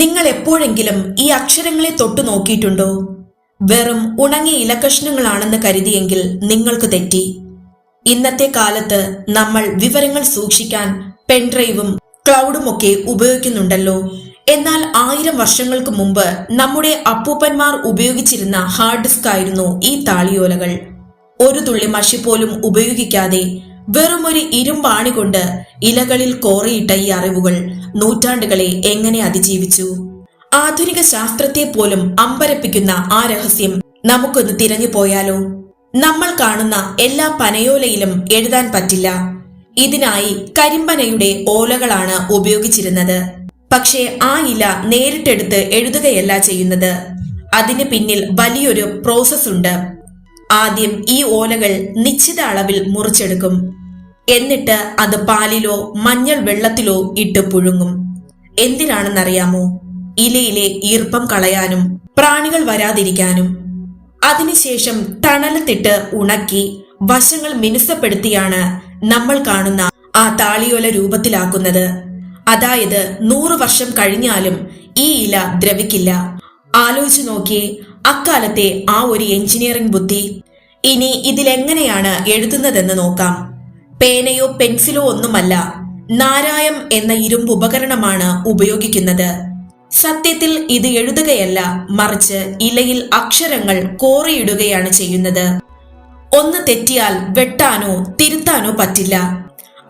നിങ്ങൾ എപ്പോഴെങ്കിലും ഈ അക്ഷരങ്ങളെ തൊട്ടു നോക്കിയിട്ടുണ്ടോ? വെറും ഉണങ്ങിയ ഇലക്കഷ്ണങ്ങളാണെന്ന് കരുതിയെങ്കിൽ നിങ്ങൾക്ക് തെറ്റി. ഇന്നത്തെ കാലത്ത് നമ്മൾ വിവരങ്ങൾ സൂക്ഷിക്കാൻ പെൻഡ്രൈവും ക്ലൗഡും ഒക്കെ ഉപയോഗിക്കുന്നുണ്ടല്ലോ. എന്നാൽ ആയിരം വർഷങ്ങൾക്ക് മുമ്പ് നമ്മുടെ അപ്പൂപ്പന്മാർ ഉപയോഗിച്ചിരുന്ന ഹാർഡ് ഡിസ്ക് ആയിരുന്നു ഈ താളിയോലകൾ. ഒരു തുള്ളി മഷി പോലും ഉപയോഗിക്കാതെ വെറും ഒരു ഇരുമ്പാണി കൊണ്ട് ഇലകളിൽ കോറിയിട്ട ഈ അറിവുകൾ നൂറ്റാണ്ടുകളെ എങ്ങനെ അതിജീവിച്ചു? ആധുനിക ശാസ്ത്രത്തെ പോലും അമ്പരപ്പിക്കുന്ന ആ രഹസ്യം നമുക്കൊന്ന് തിരഞ്ഞു പോയാലോ? നമ്മൾ കാണുന്ന എല്ലാ പനയോലയിലും എഴുതാൻ പറ്റില്ല. ഇതിനായി കരിമ്പനയുടെ ഓലകളാണ് ഉപയോഗിച്ചിരുന്നത്. പക്ഷേ ആ ഇല നേരിട്ടെടുത്ത് എഴുതുകയല്ല ചെയ്യുന്നത്. അതിന് പിന്നിൽ വലിയൊരു പ്രോസസ് ഉണ്ട് ആദ്യം ഈ ഓലകൾ നിശ്ചിത അളവിൽ മുറിച്ചെടുക്കും. എന്നിട്ട് അത് പാലിലോ മഞ്ഞൾ വെള്ളത്തിലോ ഇട്ട് പുഴുങ്ങും. എന്തിനാണെന്നറിയാമോ? ഇലയിലെ ഈർപ്പം കളയാനും പ്രാണികൾ വരാതിരിക്കാനും. അതിനുശേഷം തണലത്തിട്ട് ഉണക്കി വശങ്ങൾ മിനുസപ്പെടുത്തിയാണ് നമ്മൾ കാണുന്ന ആ താളിയോല രൂപത്തിലാക്കുന്നത്. അതായത് നൂറു വർഷം കഴിഞ്ഞാലും ഈ ഇല ദ്രവിക്കില്ല. ആലോചിച്ചു നോക്കിയേ അക്കാലത്തെ ആ ഒരു എഞ്ചിനീയറിംഗ് ബുദ്ധി ഇനി ഇതിലെങ്ങനെയാണ് എഴുതുന്നതെന്ന് നോക്കാം. പേനയോ പെൻസിലോ ഒന്നുമല്ല നാരായം എന്ന ഇരുമ്പ് ഉപകരണമാണ് ഉപയോഗിക്കുന്നത്. സത്യത്തിൽ ഇത് എഴുതുകയല്ല മറിച്ച് ഇലയിൽ അക്ഷരങ്ങൾ കോറിയിടുകയാണ് ചെയ്യുന്നത്. ഒന്ന് തെറ്റിയാൽ വെട്ടാനോ തിരുത്താനോ പറ്റില്ല.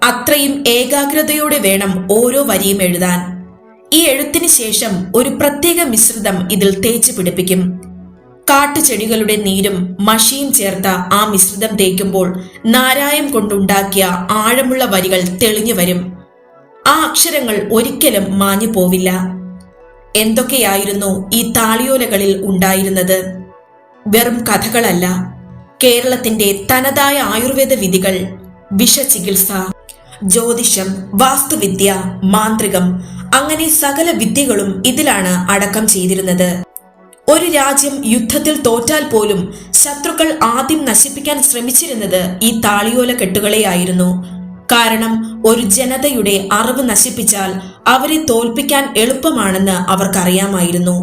അത്രയും ഏകാഗ്രതയോടെ വേണം ഓരോ വരിയും എഴുതാൻ. ഈ എഴുത്തിന് ശേഷം ഒരു പ്രത്യേക മിശ്രിതം ഇതിൽ തേച്ച് പിടിപ്പിക്കും. കാട്ടുചെടികളുടെ നീരും മഷിയും ചേർത്ത ആ മിശ്രിതം തേക്കുമ്പോൾ നാരായം കൊണ്ടുണ്ടാക്കിയ ആഴമുള്ള വരികൾ തെളിഞ്ഞു വരും. ആ അക്ഷരങ്ങൾ ഒരിക്കലും മാഞ്ഞു പോവില്ല. എന്തൊക്കെയായിരുന്നു ഈ താളിയോലകളിൽ ഉണ്ടായിരുന്നത്? വെറും കഥകളല്ല. കേരളത്തിന്റെ തനതായ ആയുർവേദ വിധികൾ വിഷചികിത്സ ജ്യോതിഷം വാസ്തുവിദ്യ മാന്ത്രികം അങ്ങനെ സകല വിദ്യകളും ഇതിലാണ് അടക്കം ചെയ്തിരുന്നത്. ഒരു രാജ്യം യുദ്ധത്തിൽ തോറ്റാൽ പോലും ശത്രുക്കൾ ആദ്യം നശിപ്പിക്കാൻ ശ്രമിച്ചിരുന്നത് ഈ താളിയോല കെട്ടുകളെയായിരുന്നു. കാരണം ഒരു ജനതയുടെ അറിവ് നശിപ്പിച്ചാൽ അവരെ തോൽപ്പിക്കാൻ എളുപ്പമാണെന്ന് അവർക്കറിയാമായിരുന്നു.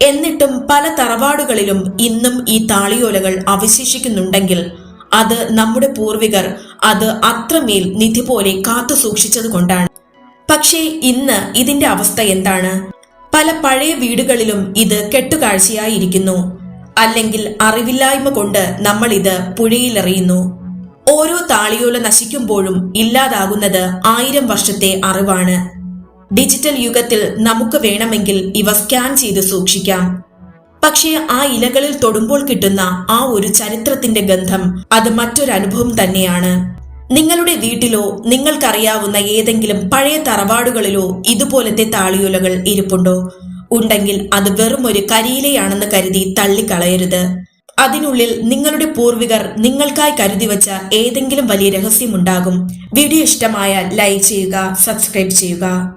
എന്നിട്ടും പല തറവാടുകളിലും ഇന്നും ഈ താളിയോലകൾ അവശേഷിക്കുന്നുണ്ടെങ്കിൽ അത് നമ്മുടെ പൂർവികർ അത് അത്രമേൽ നിധി പോലെ കാത്തു സൂക്ഷിച്ചത് കൊണ്ടാണ് പക്ഷേ ഇന്ന് ഇതിന്റെ അവസ്ഥ എന്താണ്? പല പഴയ വീടുകളിലും ഇത് കെട്ടുകാഴ്ചയായിരിക്കുന്നു. അല്ലെങ്കിൽ അറിവില്ലായ്മ കൊണ്ട് നമ്മൾ ഇത് പുഴയിലെറിയുന്നു. ഓരോ താളിയോല നശിക്കുമ്പോഴും ഇല്ലാതാകുന്നത് ആയിരം വർഷത്തെ അറിവാണ്. ഡിജിറ്റൽ യുഗത്തിൽ നമുക്ക് വേണമെങ്കിൽ ഇവ സ്കാൻ ചെയ്ത് സൂക്ഷിക്കാം. പക്ഷേ ആ ഇലകളിൽ തൊടുമ്പോൾ കിട്ടുന്ന ആ ഒരു ചരിത്രത്തിന്റെ ഗന്ധം അത് മറ്റൊരനുഭവം തന്നെയാണ്. നിങ്ങളുടെ വീട്ടിലോ നിങ്ങൾക്കറിയാവുന്ന ഏതെങ്കിലും പഴയ തറവാടുകളിലോ ഇതുപോലത്തെ താളിയോലകൾ ഇരിപ്പുണ്ടോ? ഉണ്ടെങ്കിൽ അത് വെറും ഒരു കരിയിലയാണെന്ന് കരുതി തള്ളിക്കളയരുത്. അതിനുള്ളിൽ നിങ്ങളുടെ പൂർവികർ നിങ്ങൾക്കായി കരുതി വച്ച ഏതെങ്കിലും വലിയ രഹസ്യമുണ്ടാകും. വീഡിയോ ഇഷ്ടമായാൽ ലൈക്ക് ചെയ്യുക സബ്സ്ക്രൈബ് ചെയ്യുക.